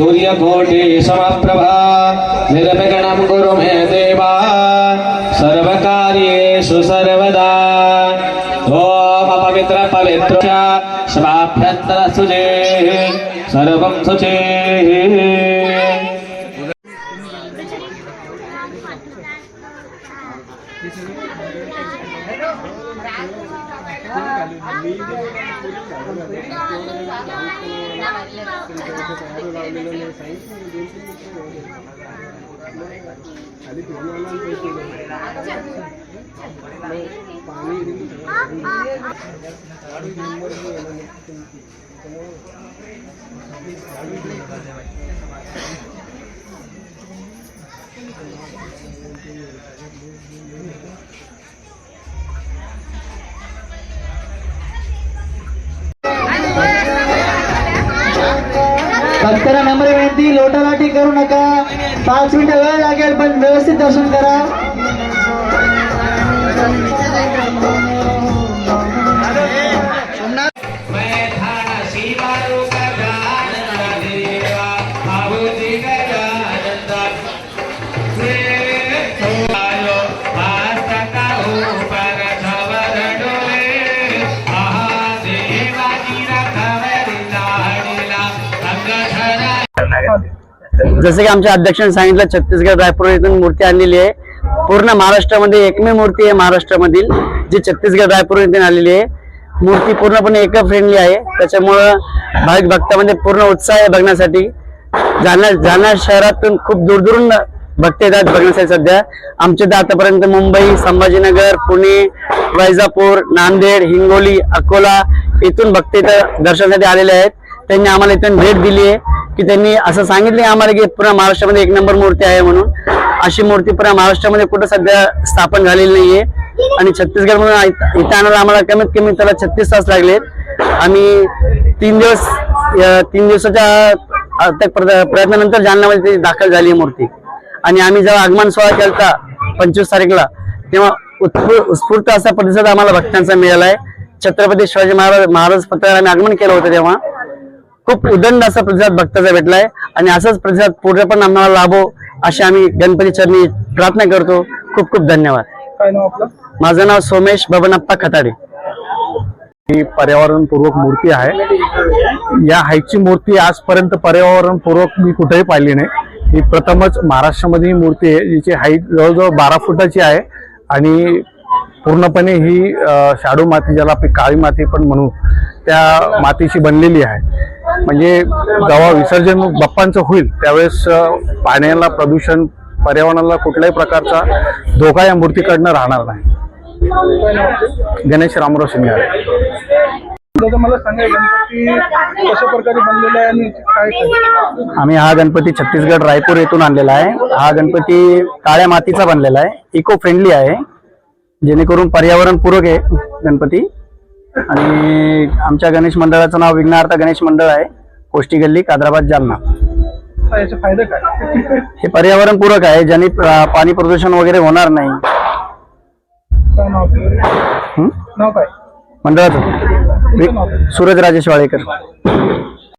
सूर्यकोटि समप्रभा निर्विघ्नं कुरु मे देवा सर्वकार्येषु सर्वदा। ॐ पवित्र पवित्र सर्वं सुजे सर्वं शुचेः भक्ताला नम्र विनंती लोटालाटी करू नका. पाच मिनिटं वेळ लागेल पण व्यवस्थित दर्शन करा. जसं की आमच्या अध्यक्षांनी सांगितलं छत्तीसगड रायपूर इथून मूर्ती आणलेली आहे. पूर्ण महाराष्ट्रामध्ये एकमेव मूर्ती आहे महाराष्ट्रामधील जी छत्तीसगड रायपूर येथून आलेली आहे. मूर्ती पूर्णपणे एका फ्रेंडली आहे. त्याच्यामुळं भाविक भक्तामध्ये पूर्ण उत्साह आहे बघण्यासाठी. जालना जालना शहरातून खूप दूरदूरून भक्त येतात बघण्यासाठी सध्या. आमच्या तर आतापर्यंत मुंबई संभाजीनगर पुणे वैजापूर नांदेड हिंगोली अकोला इथून भक्त इथं दर्शनासाठी आलेले आहेत. त्यांनी आम्हाला इथून भेट दिली आहे. की त्यांनी असं सांगितले आम्हाला की पुन्हा महाराष्ट्रामध्ये एक नंबर मूर्ती आहे म्हणून. अशी मूर्ती पुन्हा महाराष्ट्रामध्ये कुठं सध्या स्थापन झालेली नाहीये. आणि छत्तीसगड म्हणून इथं आणायला आम्हाला कमीत कमी त्याला छत्तीस तास लागलेत आम्ही तीन दिवस तीन दिवसाच्या प्रयत्नानंतर जालन्यामध्ये ती दाखल झाली आहे मूर्ती. आणि आम्ही जेव्हा आगमन सोहळा होता पंचवीस तारीखला तेव्हा उत्स्फूर्त असा प्रतिसाद आम्हाला भक्तांचा मिळाला आहे छत्रपती शिवाजी महाराज महाराज पत्राला आम्ही आगमन केलं होतं तेव्हा. खूप उदंड असा प्रतिसाद भक्ताचा भेटलाय. आणि असाच प्रतिसाद पुढे पण आम्हाला लाभो अशी आम्ही गणपती चरणी प्रार्थना करतो. खूप खूप धन्यवाद. काय नाव आपलं? माझं नाव सोमेश बबनप्पा खताडे. ही पर्यावरणपूर्वक मूर्ती आहे. या हाईटची मूर्ती आजपर्यंत पर्यावरणपूर्वक मी कुठेही पाहिली नाही. ही प्रथमच महाराष्ट्रामध्ये ही मूर्ती आहे जिची हाईट जवळजवळ बारा फुटाची आहे. आणि पूर्णपणे ही शाडू माती ज्याला आपण काळी माती पण म्हणू त्या मातीची बनलेली आहे. म्हणजे जेव्हा विसर्जन बाप्पांचं होईल त्यावेळेस पाण्याला प्रदूषण पर्यावरणाला कुठल्याही प्रकारचा धोका या मूर्तीकडनं राहणार नाही. गणेश रामराव दादा मला सांगा गणपती कशा प्रकारे बनलेला आहे आणि काय आम्ही हा गणपती छत्तीसगड रायपूर येथून आणलेला आहे. हा गणपती काळ्या मातीचा बनलेला आहे. इको फ्रेंडली आहे. जेणेकरून पर्यावरण पूरक आहे गणपती. आणि आमच्या गणेश मंडळाचं नाव विघ्नार्थ गणेश मंडळ आहे. कोष्टी गल्ली कादराबाद जालना. काय याचे फायदे काय? हे पर्यावरण पूरक आहे. ज्याने पाणी प्रदूषण वगैरे होणार नाही? हं? नाव काय? मंडळाचं. सूरज राजेश वाळेकर.